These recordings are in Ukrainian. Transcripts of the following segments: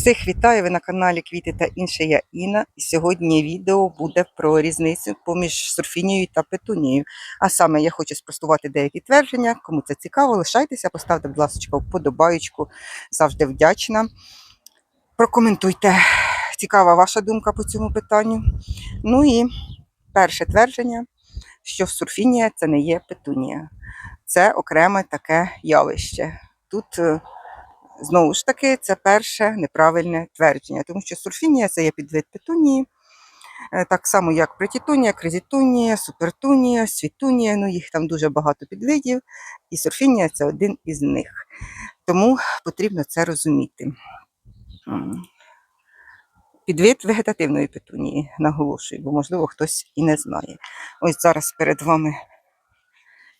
Всіх вітаю! Ви на каналі Квіти та інше. Я Інна. І сьогодні відео буде про різницю поміж сурфінією та петунією. А саме я хочу спростувати деякі твердження. Кому це цікаво, лишайтеся, поставте, будь ласка, вподобаючку. Завжди вдячна. Прокоментуйте. Цікава ваша думка по цьому питанню. Ну і перше твердження, що сурфінія це не є петунія. Це окреме таке явище. Тут е, Знову ж таки, це перше неправильне твердження, тому що сурфінія це є підвид петунії, е, так само як притітунія, кризітунія, супертунія, світунія, ну їх там дуже багато підвидів, і сурфінія це один із них. Тому потрібно це розуміти. Підвид вегетативної петунії, наголошую, бо, можливо, хтось і не знає. Ось зараз перед вами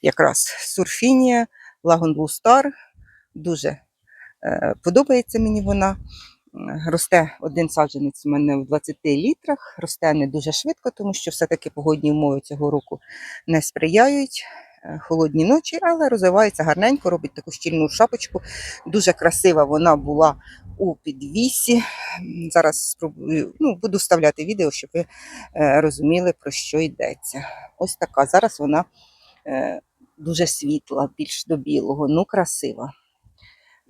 якраз сурфінія, Лагон Blue Star, дуже Подобається мені вона. Росте один саджанець у мене в 20 літрах, росте не дуже швидко, тому що все-таки погодні умови цього року не сприяють. Е, Холодні ночі, але розвивається гарненько, робить таку щільну шапочку. Дуже красива вона була у підвісі. Зараз спробую, ну, буду вставляти відео, щоб ви е, розуміли, про що йдеться. Ось така. Зараз вона е, дуже світла, більш до білого, ну красива.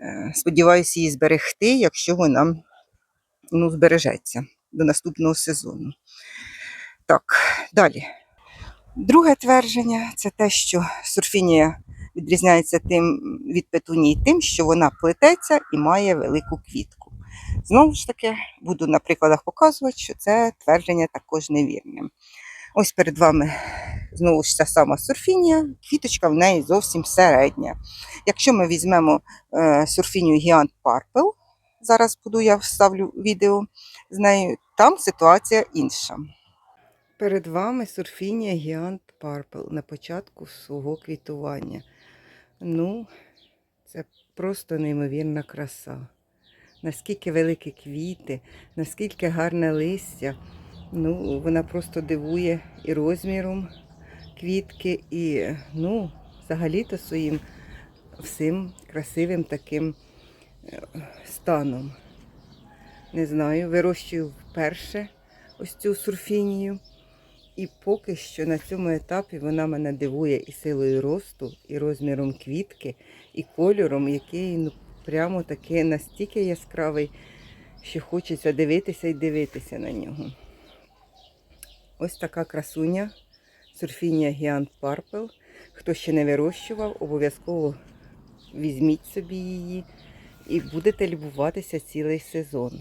Е, Сподіваюся її зберегти, якщо вона ну, збережеться до наступного сезону. Так, далі. Друге твердження це те, що сурфінія відрізняється тим від петунії тим, що вона плететься і має велику квітку. Знову ж таки, буду на прикладах показувати, що це твердження також невірне. Ось перед вами знову ж ця сама сурфінія, квіточка в неї зовсім середня. Якщо ми візьмемо е, сурфінію Гіант Purple, зараз буду я вставлю відео з нею, там ситуація інша. Перед вами сурфінія Гіант Purple на початку свого квітування. Ну, це просто неймовірна краса. Наскільки великі квіти, наскільки гарне листя. Ну, вона просто дивує і розміром квітки, і ну, взагалі-то своїм всім красивим таким е, станом. Не знаю, вирощую вперше ось цю сурфінію. І поки що на цьому етапі вона мене дивує і силою росту, і розміром квітки, і кольором, який ну, прямо таки настільки яскравий, що хочеться дивитися і дивитися на нього. Ось така красуня сурфінія Гіант Purple. Хто ще не вирощував, обов'язково візьміть собі її і будете любуватися цілий сезон.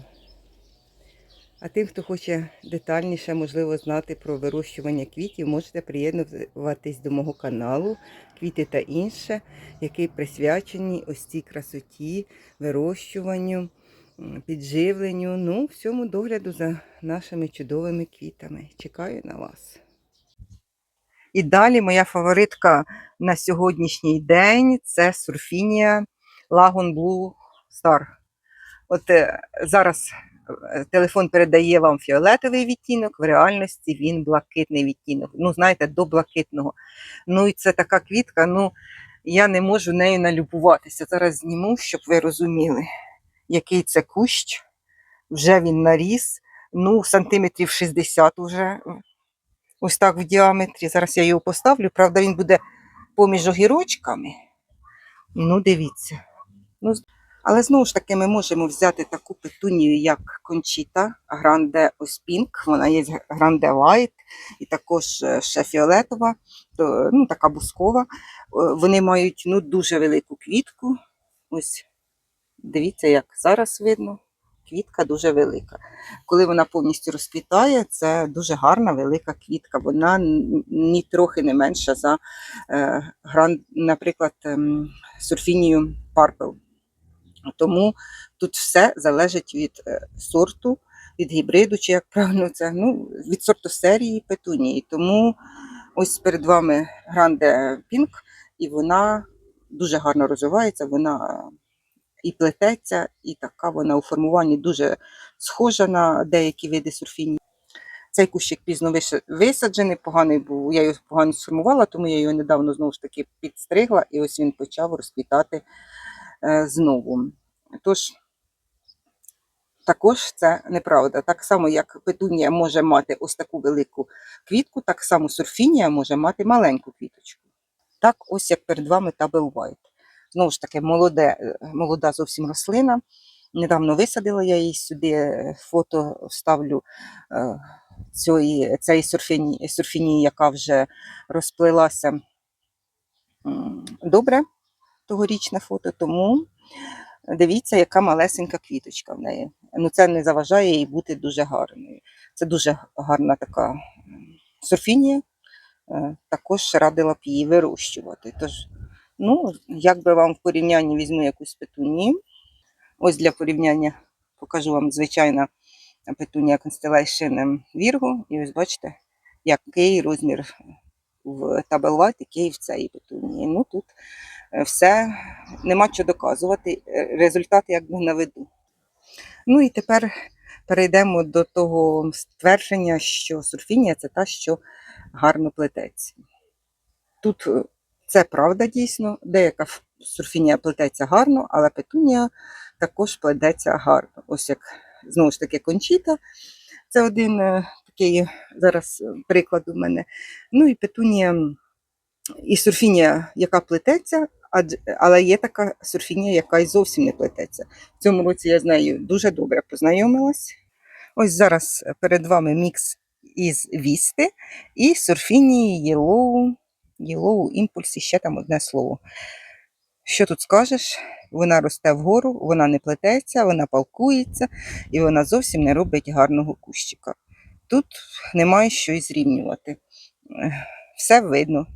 А тим, хто хоче детальніше, можливо, знати про вирощування квітів, можете приєднуватись до мого каналу Квіти та інше, який присвячений ось цій красоті, вирощуванню, підживленню, ну, всьому догляду за нашими чудовими квітами. Чекаю на вас. І далі моя фаворитка на сьогоднішній день це сурфінія Lagoon Blue Star. От е, зараз е, телефон передає вам фіолетовий відтінок, в реальності він блакитний відтінок. Ну, знаєте, до блакитного. Ну і це така квітка, ну я не можу нею налюбуватися. Зараз зніму, щоб ви розуміли, який це кущ. Вже він наріс, ну, сантиметрів 60 вже ось так в діаметрі. Зараз я його поставлю. Правда, він буде поміж огірочками. Ну, дивіться. Ну, але знову ж таки, ми можемо взяти таку петунію, як кончіта, гранде оспінк, вона є гранде лайт, і також е, ще фіолетова, то, ну, така бускова. Е, Вони мають ну, дуже велику квітку. Ось дивіться, як зараз видно. Квітка дуже велика. Коли вона повністю розквітає, це дуже гарна велика квітка. Вона ні трохи не менша за, е, гран, наприклад, ем, сурфінію Purple. Тому тут все залежить від е, сорту, від гібриду, чи як правильно це, ну, від сорту серії петунії. Тому ось перед вами Grande Pink, і вона дуже гарно розвивається, вона і плететься, і така вона у формуванні дуже схожа на деякі види сурфінії. Цей кущик пізно висаджений, поганий був, я його погано сформувала, тому я його недавно знову ж таки підстригла, і ось він почав розквітати е, знову. Тож, Також це неправда. Так само, як петунія може мати ось таку велику квітку, так само сурфінія може мати маленьку квіточку. Так, ось як перед вами Табел White. Знову ж таки, молоде, е, молода зовсім рослина. Недавно висадила я її сюди, е, фото вставлю е, цієї, цієї сурфіні, сурфінії, яка вже розплилася добре, тогорічне фото, тому дивіться, яка малесенька квіточка в неї. Ну, це не заважає їй бути дуже гарною. Це дуже гарна така сурфінія. Також радила б її вирощувати. Тож, ну, як би вам в порівнянні візьму якусь петунію. Ось для порівняння покажу вам звичайна петунія Constellation Virgo. І ось бачите, який розмір в табелвайт, який в цій петунії. Ну тут е, все, нема що доказувати. Е, Результат якби на виду. Ну і тепер перейдемо до того ствердження, що сурфінія це та, що гарно плететься. Тут е, це правда дійсно, деяка сурфінія плететься гарно, але петунія також плететься гарно. Ось як знову ж таки кончіта. Це один е, такий зараз е, приклад у мене. Ну і петунія і сурфінія, яка плететься, але є така сурфінія, яка й зовсім не плететься. В цьому році я з нею дуже добре познайомилась. Ось зараз перед вами мікс із Вісти і сурфінії Yellow, Yellow Impulse, і ще там одне слово. Що тут скажеш? Вона росте вгору, вона не плететься, вона палкується і вона зовсім не робить гарного кущика. Тут немає що і зрівнювати. Все видно.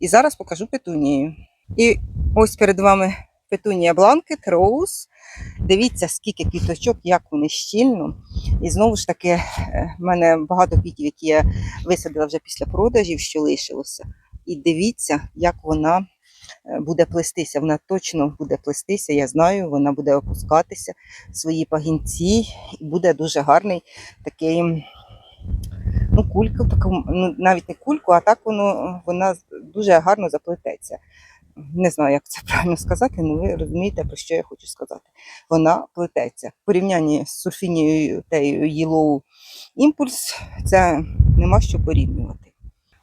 І зараз покажу петунію. І ось перед вами петунія Бланкет, Роуз. Дивіться, скільки квіточок, як вони щільно. І знову ж таки, е, в мене багато квітів, які я висадила вже після продажів, що лишилося. І дивіться, як вона е, буде плестися. Вона точно буде плестися, я знаю, вона буде опускатися в свої пагінці, і буде дуже гарний такий. Ну, кулька, ну, навіть не кульку, а так воно, вона дуже гарно заплететься. Не знаю, як це правильно сказати, але ви розумієте, про що я хочу сказати. Вона плететься. В порівнянні з сурфінією тею Yellow Impulse це нема що порівнювати.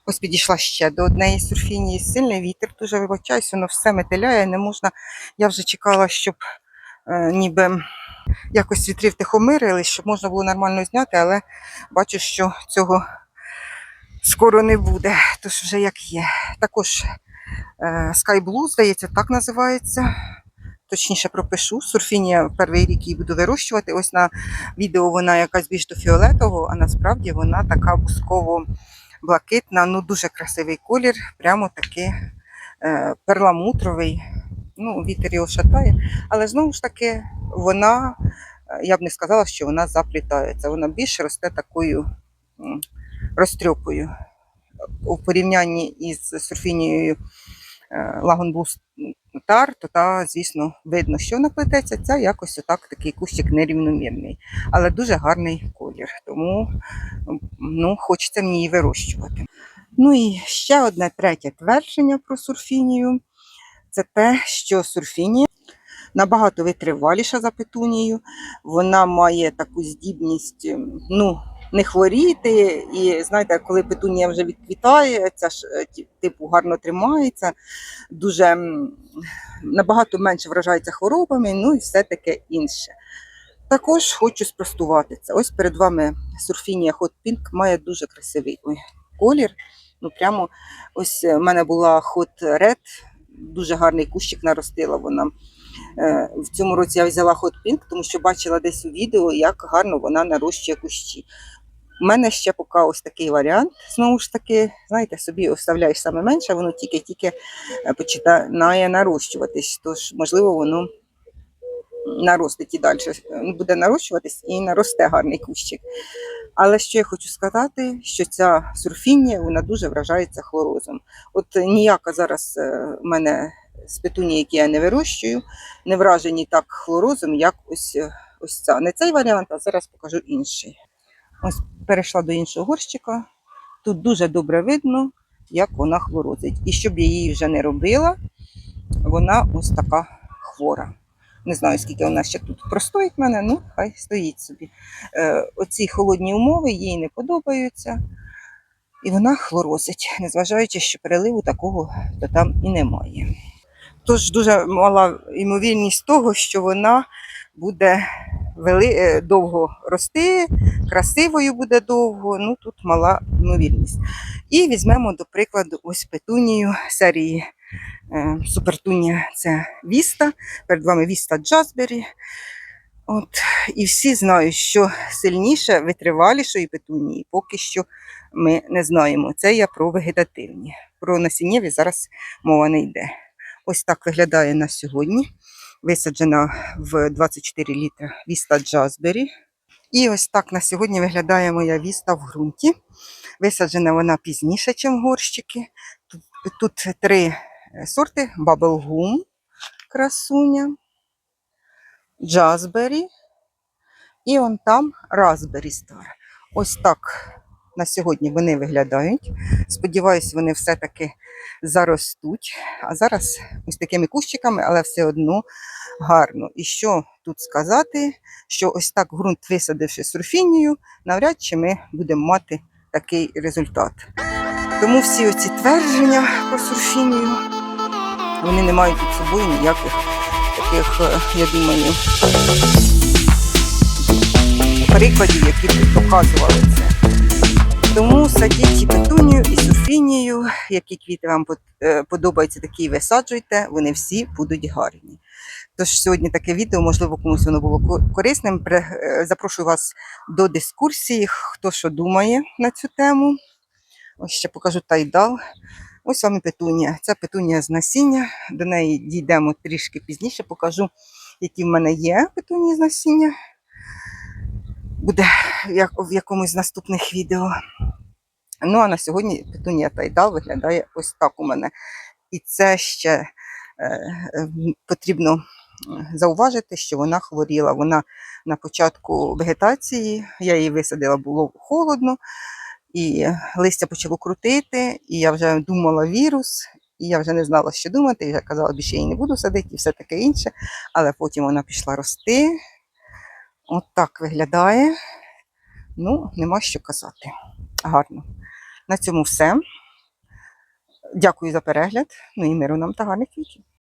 Ось підійшла ще до однієї сурфінії. Сильний вітер, дуже вибачаюсь, воно все метеляє, не можна. Я вже чекала, щоб е, ніби якось вітри втихомирили, щоб можна було нормально зняти, але бачу, що цього скоро не буде, тож вже як є. Також Sky Blue, здається, так називається. Точніше пропишу. Сурфінія перший рік її буду вирощувати. Ось на відео вона якась більш до фіолетового, а насправді вона така бусково-блакитна, ну дуже красивий колір, прямо такий е, перламутровий. Ну, вітер його шатає, але знову ж таки, вона, е, я б не сказала, що вона заплітається. Вона більше росте такою розтрьопою. У порівнянні із сурфінією Лагонбус тар, то та, звісно, видно, що вона плететься. Це якось отак такий кущик нерівномірний, але дуже гарний колір. Тому ну, хочеться мені її вирощувати. Ну і ще одне третє твердження про сурфінію. Це те, що сурфінія набагато витриваліша за петунію. Вона має таку здібність, ну, не хворіти. І знаєте, коли петунія вже відквітає, ця ж е, типу гарно тримається, дуже набагато менше вражається хворобами, ну і все таке інше. Також хочу спростувати це. Ось перед вами сурфінія Hot Pink має дуже красивий ой, колір. Ну прямо ось е, в мене була Hot Red, дуже гарний кущик наростила вона. Е, В цьому році я взяла Pink, тому що бачила десь у відео, як гарно вона нарощує кущі. У мене ще поки ось такий варіант. Знову ж таки, знаєте, собі оставляєш саме менше, воно тільки-тільки е, починає нарощуватись. Тож, можливо, воно наростить і далі е, буде нарощуватись і наросте гарний кущик. Але що я хочу сказати, що ця сурфінія вона дуже вражається хлорозом. От ніяка зараз в мене з петунії, які я не вирощую, не вражені так хлорозом, як ось, е, ось ця. Не цей варіант, а зараз покажу інший. Ось перейшла до іншого горщика. Тут дуже добре видно, як вона хлорозить. І щоб я її вже не робила, вона ось така хвора. Не знаю, скільки вона ще тут простоїть мене, ну хай стоїть собі. Е, оці холодні умови їй не подобаються. І вона хлорозить, незважаючи, що переливу такого то там і немає. Тож дуже мала ймовірність того, що вона буде вели... е, довго рости, красивою буде довго. Ну тут мала ймовірність. І візьмемо, до прикладу, ось петунію серії е, Супертунія це Віста. Перед вами Віста Джазбері. От, і всі знають, що сильніше витривалішої петунії поки що ми не знаємо. Це я про вегетативні. Про насіннєві зараз мова не йде. Ось так виглядає на сьогодні. Висаджена в 24 літра Віста Джазбері. І ось так на сьогодні виглядає моя віста в ґрунті. Висаджена вона пізніше, ніж горщики. Тут, тут три е, сорти: Bubblegum, красуня, Джазбері і он там Raspberry Star. Ось так на сьогодні вони виглядають. Сподіваюсь, вони все-таки заростуть. А зараз ось такими кущиками, але все одно гарно. І що тут сказати, що ось так ґрунт висадивши сурфінію, навряд чи ми будемо мати такий результат. Тому всі оці твердження про сурфінію, вони не мають під собою ніяких таких, е, я думаю, прикладів, які б доказували це. Тому садіть і петунію, і суфінію, які квіти вам е, подобаються, такі висаджуйте, вони всі будуть гарні. Тож сьогодні таке відео, можливо, комусь воно було корисним. Е, Запрошую вас до дискусії, хто що думає на цю тему. Ось ще покажу тайдал. Ось вам і петунія. Це петунія з насіння. До неї дійдемо трішки пізніше. Покажу, які в мене є петунії з насіння. Буде в якомусь з наступних відео. Ну а на сьогодні петунія тайдал виглядає ось так у мене. І це ще е, потрібно зауважити, що вона хворіла. Вона на початку вегетації, я її висадила, було холодно, і листя почало крутити, і я вже думала вірус, і я вже не знала, що думати. І я казала, більше її не буду садити і все таке інше. Але потім вона пішла рости. От так виглядає. Ну, нема що казати. Гарно. На цьому все. Дякую за перегляд. Ну і миру нам та гарних квітів.